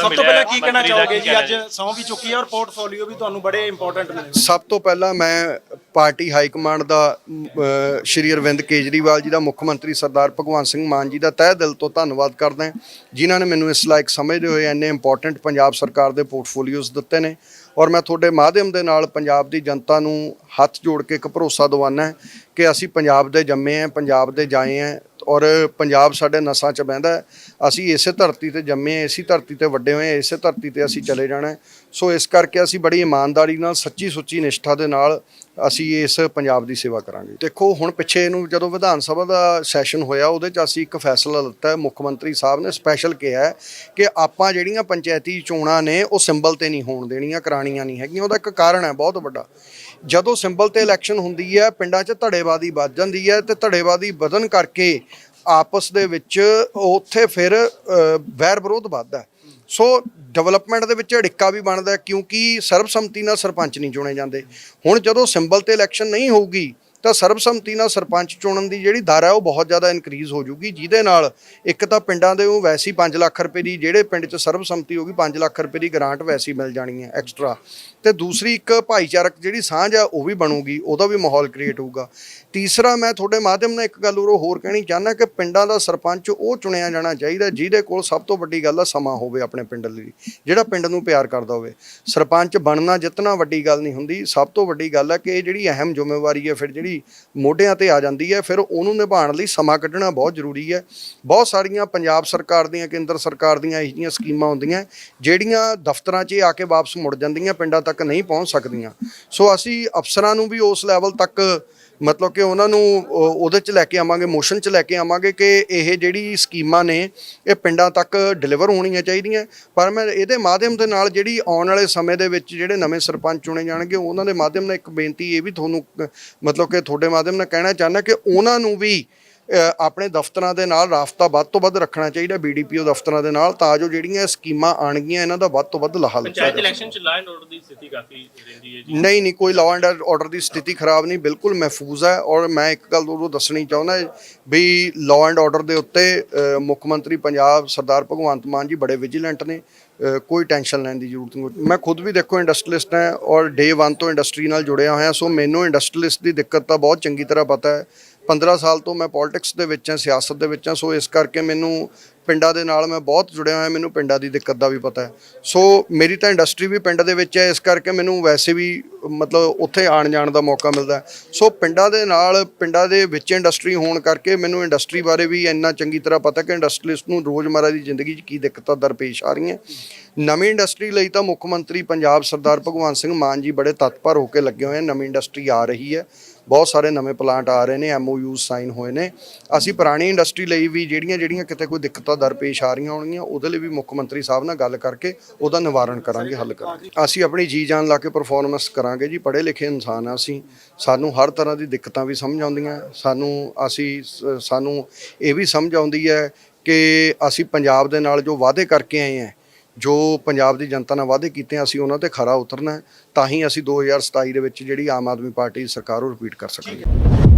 ਸਭ ਤੋਂ ਪਹਿਲਾਂ ਕੀ ਕਹਿਣਾ ਚਾਹੋਗੇ ਜੀ? ਅੱਜ ਸੌਂ ਵੀ ਚੁੱਕੀ ਹੈ ਔਰ ਪੋਰਟਫੋਲੀਓ ਵੀ ਤੁਹਾਨੂੰ ਬੜੇ ਇੰਪੋਰਟੈਂਟ ਨੇ। ਸਭ ਤੋਂ ਪਹਿਲਾਂ ਮੈਂ ਪਾਰਟੀ ਹਾਈ ਕਮਾਂਡ ਦਾ ਸ਼੍ਰੀ ਅਰਵਿੰਦ ਕੇਜਰੀਵਾਲ ਜੀ ਦਾ ਮੁੱਖ ਮੰਤਰੀ ਸਰਦਾਰ ਭਗਵੰਤ ਸਿੰਘ ਮਾਨ ਜੀ ਦਾ ਤਹਿ ਦਿਲ ਤੋਂ ਧੰਨਵਾਦ ਕਰਦਾ ਹਾਂ ਜਿਨ੍ਹਾਂ ਨੇ ਮੈਨੂੰ ਇਸ ਲਾਇਕ ਸਮਝਦੇ ਹੋਏ ਇੰਨੇ ਇੰਪੋਰਟੈਂਟ ਪੰਜਾਬ ਸਰਕਾਰ ਦੇ ਪੋਰਟਫੋਲੀਓਜ਼ ਦਿੱਤੇ ਨੇ। ਔਰ ਮੈਂ ਤੁਹਾਡੇ ਮਾਧਿਅਮ ਦੇ ਨਾਲ ਪੰਜਾਬ ਦੀ ਜਨਤਾ ਨੂੰ ਹੱਥ ਜੋੜ ਕੇ ਇੱਕ ਭਰੋਸਾ ਦਿਵਾਨਾ ਹੈ ਕਿ ਅਸੀਂ ਪੰਜਾਬ ਦੇ ਜੰਮੇ ਹਾਂ ਪੰਜਾਬ ਦੇ ਜਾਏ ਹਾਂ ਔਰ ਪੰਜਾਬ ਸਾਡੇ ਨਸਾਂ 'ਚ ਬਹਿੰਦਾ ਅਸੀਂ ਇਸੇ ਧਰਤੀ ਤੇ ਜੰਮੇ ਹਾਂ, ਇਸੇ ਧਰਤੀ ਤੇ ਵੱਡੇ ਹੋਏ ਹਾਂ, ਇਸੇ ਧਰਤੀ ਤੇ ਅਸੀਂ ਚਲੇ ਜਾਣਾ ਸੋ ਇਸ ਕਰਕੇ ਅਸੀਂ ਬੜੀ ਇਮਾਨਦਾਰੀ ਨਾਲ, ਸੱਚੀ ਸੁੱਚੀ ਨਿਸ਼ਠਾ ਦੇ ਨਾਲ ਅਸੀਂ ਇਸ ਪੰਜਾਬ ਦੀ ਸੇਵਾ ਕਰਾਂਗੇ। ਦੇਖੋ, ਹੁਣ ਪਿੱਛੇ ਇਹਨੂੰ ਜਦੋਂ ਵਿਧਾਨ ਸਭਾ ਦਾ ਸੈਸ਼ਨ ਹੋਇਆ, ਉਹਦੇ 'ਚ ਅਸੀਂ ਇੱਕ ਫੈਸਲਾ ਲਿੱਤਾ ਮੁੱਖ ਮੰਤਰੀ ਸਾਹਿਬ ਨੇ ਸਪੈਸ਼ਲ ਕਿਹਾ ਕਿ ਆਪਾਂ ਜਿਹੜੀਆਂ ਪੰਚਾਇਤੀ ਚੋਣਾਂ ਨੇ, ਉਹ ਸਿੰਬਲ ਤੇ ਨਹੀਂ ਹੋਣ ਦੇਣੀਆਂ, ਕਰਾਣੀਆਂ ਨਹੀਂ ਹੈਗੀਆਂ। ਉਹਦਾ ਇੱਕ ਕਾਰਨ ਹੈ, ਬਹੁਤ ਵੱਡਾ। ਜਦੋਂ ਸਿੰਬਲ ਤੇ ਇਲੈਕਸ਼ਨ ਹੁੰਦੀ ਹੈ, ਪਿੰਡਾਂ 'ਚ ਧੜੇਬਾਜ਼ੀ ਵੱਧ ਜਾਂਦੀ ਹੈ ਤੇ ਧੜੇਬਾਜ਼ੀ ਵਧਣ ਕਰਕੇ ਆਪਸ ਦੇ ਵਿੱਚ ਉੱਥੇ ਫਿਰ ਵੈਰ ਵਿਰੋਧ ਵੱਧਦਾ ਸੋ ਡਿਵੈਲਪਮੈਂਟ ਦੇ ਵਿੱਚ ਅੜਿੱਕਾ ਵੀ ਬਣਦਾ ਕਿਉਂਕਿ ਸਰਬਸੰਮਤੀ ਨਾਲ ਸਰਪੰਚ ਨਹੀਂ ਚੁਣੇ ਜਾਂਦੇ। ਹੁਣ ਜਦੋਂ ਸਿੰਬਲ ਤੇ ਇਲੈਕਸ਼ਨ ਨਹੀਂ ਹੋਊਗੀ ਤਾਂ ਸਰਬਸੰਮਤੀ ਨਾਲ ਸਰਪੰਚ ਚੁਣਨ ਦੀ ਜਿਹੜੀ ਦਰ ਹੈ ਉਹ ਬਹੁਤ ਜ਼ਿਆਦਾ ਇਨਕਰੀਜ਼ ਹੋ ਜੂਗੀ ਜਿਹਦੇ ਨਾਲ ਇੱਕ ਤਾਂ ਪਿੰਡਾਂ ਦੇ ਉਹ ਵੈਸੀ 5 ਲੱਖ ਰੁਪਏ ਦੀ ਜਿਹੜੇ ਪਿੰਡ 'ਚ ਸਰਬਸੰਮਤੀ ਹੋਗੀ 5 ਲੱਖ ਰੁਪਏ ਦੀ ਗ੍ਰਾਂਟ ਵੈਸੀ ਮਿਲ ਜਾਣੀ ਹੈ ਐਕਸਟਰਾ ਤੇ ਦੂਸਰੀ ਇੱਕ ਭਾਈਚਾਰਕ ਜਿਹੜੀ ਸਾਂਝ ਆ ਉਹ ਵੀ ਬਣੂਗੀ, ਉਹਦਾ ਵੀ ਮਾਹੌਲ ਕ੍ਰੀਏਟ ਹੋਊਗਾ। ਤੀਸਰਾ ਮੈਂ ਤੁਹਾਡੇ ਮਾਧਿਅਮ ਨਾਲ ਇੱਕ ਗੱਲ ਉਰੋਂ ਹੋਰ ਕਹਿਣੀ ਚਾਹੁੰਦਾ ਕਿ ਪਿੰਡਾਂ ਦਾ ਸਰਪੰਚ ਉਹ ਚੁਣਿਆ ਜਾਣਾ ਚਾਹੀਦਾ, ਜਿਹਦੇ ਕੋਲ ਸਭ ਤੋਂ ਵੱਡੀ ਗੱਲ ਆ ਸਮਾਂ ਹੋਵੇ ਆਪਣੇ ਪਿੰਡ ਲਈ, ਜਿਹੜਾ ਪਿੰਡ ਨੂੰ ਪਿਆਰ ਕਰਦਾ ਹੋਵੇ। ਸਰਪੰਚ ਬਣਨਾ ਜਿੱਤਣਾ ਵੱਡੀ ਗੱਲ ਨਹੀਂ ਹੁੰਦੀ, ਸਭ ਤੋਂ ਵੱਡੀ ਗੱਲ ਹੈ ਕਿ ਇਹ ਜਿਹੜੀ ਅਹਿਮ ਜ਼ਿੰਮੇਵਾਰੀ ਹੈ, ਫਿਰ ਜਿਹੜੀ ਮੋਢਿਆਂ ਤੇ ਆ ਜਾਂਦੀ ਹੈ, ਫਿਰ ਉਹਨੂੰ ਨਿਭਾਉਣ ਲਈ ਸਮਾਂ ਕੱਢਣਾ ਬਹੁਤ ਜ਼ਰੂਰੀ ਹੈ। ਬਹੁਤ ਸਾਰੀਆਂ ਪੰਜਾਬ ਸਰਕਾਰ ਦੀਆਂ, ਕੇਂਦਰ ਸਰਕਾਰ ਦੀਆਂ ਇਹੋ ਜਿਹੀਆਂ ਸਕੀਮਾਂ ਹੁੰਦੀਆਂ, ਜਿਹੜੀਆਂ ਦਫ਼ਤਰਾਂ 'ਚ ਆ ਕੇ ਵਾਪਸ ਮੁੜ ਜਾਂਦੀਆਂ, ਪਿੰਡਾਂ ਤੱਕ ਨਹੀਂ ਪਹੁੰਚ ਸਕਦੀਆਂ। ਸੋ ਅਸੀਂ ਅਫਸਰਾਂ ਨੂੰ ਵੀ ਉਸ ਲੈਵਲ ਤੱਕ ਮਤਲਬ ਕਿ ਉਹਨਾਂ ਨੂੰ ਉਹਦੇ ਚ ਲੈ ਕੇ ਆਵਾਂਗੇ ਮੋਸ਼ਨ ਚ ਲੈ ਕੇ ਆਵਾਂਗੇ ਕਿ ਇਹ ਜਿਹੜੀ ਸਕੀਮਾਂ ਨੇ ਇਹ ਪਿੰਡਾਂ ਤੱਕ ਡਿਲੀਵਰ ਹੋਣੀਆਂ ਚਾਹੀਦੀਆਂ। ਪਰ ਮੈਂ ਇਹਦੇ ਮਾਧਿਅਮ ਦੇ ਨਾਲ ਜਿਹੜੀ ਆਉਣ ਵਾਲੇ ਸਮੇਂ ਦੇ ਵਿੱਚ ਜਿਹੜੇ ਨਵੇਂ ਸਰਪੰਚ ਚੁਣੇ ਜਾਣਗੇ ਉਹਨਾਂ ਦੇ ਮਾਧਿਅਮ ਨਾਲ ਇੱਕ ਬੇਨਤੀ ਇਹ ਵੀ ਤੁਹਾਨੂੰ ਅ, ਮਤਲਬ ਕਿ ਤੁਹਾਡੇ ਮਾਧਿਅਮ ਨਾਲ ਕਹਿਣਾ ਚਾਹੁੰਦਾ ਕਿ ਉਹਨਾਂ ਨੂੰ ਵੀ ਆਪਣੇ ਦਫ਼ਤਰਾਂ ਦੇ ਨਾਲ ਰਾਫਤਾ ਵੱਧ ਤੋਂ ਵੱਧ ਰੱਖਣਾ ਚਾਹੀਦਾ ਬੀਡੀਪੀਓ ਦਫ਼ਤਰਾਂ ਦੇ ਨਾਲ ਤਾਂ ਜੋ ਜਿਹੜੀਆਂ ਸਕੀਮਾਂ ਆਣਗੀਆਂ ਇਹਨਾਂ ਦਾ ਵੱਧ ਤੋਂ ਵੱਧ ਲਾਹਾ ਪੰਚਾਇਤ ਜਾਵੇ ਇਲੈਕਸ਼ਨ ਚ ਲਾਅ ਐਂਡ ਆਰਡਰ ਦੀ ਸਥਿਤੀ ਕਾਫੀ ਰਹਿੰਦੀ ਹੈ ਜੀ। ਨਹੀਂ ਨਹੀਂ ਕੋਈ ਲਾਅ ਐਂਡ ਆਰਡਰ ਦੀ ਸਥਿਤੀ ਖਰਾਬ ਨਹੀਂ ਬਿਲਕੁਲ ਮਹਿਫੂਜ਼ ਹੈ। ਔਰ ਮੈਂ ਇੱਕ ਗੱਲ ਉਹ ਦੱਸਣੀ ਚਾਹੁੰਦਾ ਵੀ ਲਾਅ ਐਂਡ ਆਰਡਰ ਦੇ ਉੱਤੇ ਮੁੱਖ ਮੰਤਰੀ ਪੰਜਾਬ ਸਰਦਾਰ ਭਗਵੰਤ ਮਾਨ ਜੀ ਬੜੇ ਵਿਜੀਲੈਂਟ ਨੇ। ਕੋਈ ਟੈਨਸ਼ਨ ਲੈਣ ਦੀ ਜ਼ਰੂਰਤ ਨਹੀਂ। ਮੈਂ ਖੁਦ ਵੀ ਦੇਖੋ ਇੰਡਸਟਰੀਲਿਸਟ ਹਾਂ ਔਰ ਡੇ 1 ਤੋਂ ਇੰਡਸਟਰੀ ਨਾਲ ਜੁੜਿਆ ਹੋਇਆ ਸੋ ਮੈਨੂੰ ਇੰਡਸਟਰੀਲਿਸਟ ਦੀ ਦਿੱਕਤ ਤਾਂ ਬਹੁਤ ਚੰਗੀ ਤਰ੍ਹਾਂ ਪਤਾ ਹੈ। 15 ਸਾਲ ਤੋਂ ਮੈਂ ਪੋਲਿਟਿਕਸ ਦੇ ਵਿੱਚ ਹਾਂ, ਸਿਆਸਤ ਦੇ ਵਿੱਚ ਹਾਂ, ਸੋ ਇਸ ਕਰਕੇ ਮੈਨੂੰ ਪਿੰਡਾਂ ਦੇ ਨਾਲ ਮੈਂ ਬਹੁਤ ਜੁੜਿਆ ਹੋਇਆ, ਮੈਨੂੰ ਪਿੰਡਾਂ ਦੀ ਦਿੱਕਤ ਦਾ ਵੀ ਪਤਾ ਹੈ। ਸੋ ਮੇਰੀ ਤਾਂ ਇੰਡਸਟਰੀ ਵੀ ਪਿੰਡ ਦੇ ਵਿੱਚ ਹੈ, ਇਸ ਕਰਕੇ ਮੈਨੂੰ ਵੈਸੇ ਵੀ ਮਤਲਬ ਉੱਥੇ ਆਣ ਜਾਣ ਦਾ ਮੌਕਾ ਮਿਲਦਾ ਸੋ ਪਿੰਡਾਂ ਦੇ ਨਾਲ, ਪਿੰਡਾਂ ਦੇ ਵਿੱਚ ਇੰਡਸਟਰੀ ਹੋਣ ਕਰਕੇ ਮੈਨੂੰ ਇੰਡਸਟਰੀ ਬਾਰੇ ਵੀ ਇੰਨਾ ਚੰਗੀ ਤਰ੍ਹਾਂ ਪਤਾ ਕਿ ਇੰਡਸਟਰੀਲਿਸਟ ਨੂੰ ਰੋਜ਼ਮਰਾ ਦੀ ਜ਼ਿੰਦਗੀ 'ਚ ਕੀ ਦਿੱਕਤਾਂ ਦਰਪੇਸ਼ ਆ ਰਹੀਆਂ। ਨਵੀਂ ਇੰਡਸਟਰੀ ਲਈ ਤਾਂ ਮੁੱਖ ਮੰਤਰੀ ਪੰਜਾਬ ਸਰਦਾਰ ਭਗਵੰਤ ਸਿੰਘ ਮਾਨ ਜੀ ਬੜੇ ਤਤਪਰ ਹੋ ਕੇ ਲੱਗੇ ਹੋਏ ਹਨ ਨਵੀਂ ਇੰਡਸਟਰੀ ਆ ਰਹੀ ਹੈ। ਬਹੁਤ ਸਾਰੇ ਨਵੇਂ ਪਲਾਂਟ ਆ ਰਹੇ ਨੇ ਐਮਓਯੂ ਸਾਈਨ ਹੋਏ ਨੇ। ਅਸੀਂ ਪੁਰਾਣੀ ਇੰਡਸਟਰੀ ਲਈ ਵੀ ਜਿਹੜੀਆਂ ਜਿਹੜੀਆਂ ਕਿਤੇ ਕੋਈ ਦਿੱਕਤਾਂ ਦਰਪੇਸ਼ ਆ ਰਹੀਆਂ ਹੋਣਗੀਆਂ, ਉਹਦੇ ਲਈ ਵੀ ਮੁੱਖ ਮੰਤਰੀ ਸਾਹਿਬ ਨਾਲ ਗੱਲ ਕਰਕੇ ਉਹਦਾ ਨਿਵਾਰਨ ਕਰਾਂਗੇ, ਹੱਲ ਕਰਾਂਗੇ। ਅਸੀਂ ਆਪਣੀ ਜੀ ਜਾਨ ਲਾ ਕੇ ਪਰਫਾਰਮੈਂਸ ਕਰਾਂਗੇ ਜੀ, ਪੜ੍ਹੇ ਲਿਖੇ ਇਨਸਾਨ ਆ ਅਸੀਂ। ਸਾਨੂੰ ਹਰ ਤਰ੍ਹਾਂ ਦੀ ਦਿੱਕਤਾਂ ਵੀ ਸਮਝ ਆਉਂਦੀਆਂ। ਸਾਨੂੰ ਅਸੀਂ ਸ- ਸਾਨੂੰ ਇਹ ਵੀ ਸਮਝ ਆਉਂਦੀ ਹੈ ਕਿ ਅਸੀਂ ਪੰਜਾਬ ਦੇ ਨਾਲ ਜੋ ਵਾਅਦੇ ਕਰਕੇ ਆਏ ਹਾਂ ਜੋ ਪੰਜਾਬ ਦੀ ਜਨਤਾ ਨਾਲ ਵਾਅਦੇ ਕੀਤੇ ਆ, ਅਸੀਂ ਉਹਨਾਂ ਤੇ ਖਰਾ ਉਤਰਨਾ ਹੈ ਤਾਂ ਹੀ ਅਸੀਂ 2027 ਦੇ ਵਿੱਚ ਜਿਹੜੀ ਆਮ ਆਦਮੀ ਪਾਰਟੀ ਦੀ ਸਰਕਾਰ ਉਹ ਰਿਪੀਟ ਕਰ ਸਕਾਂਗੇ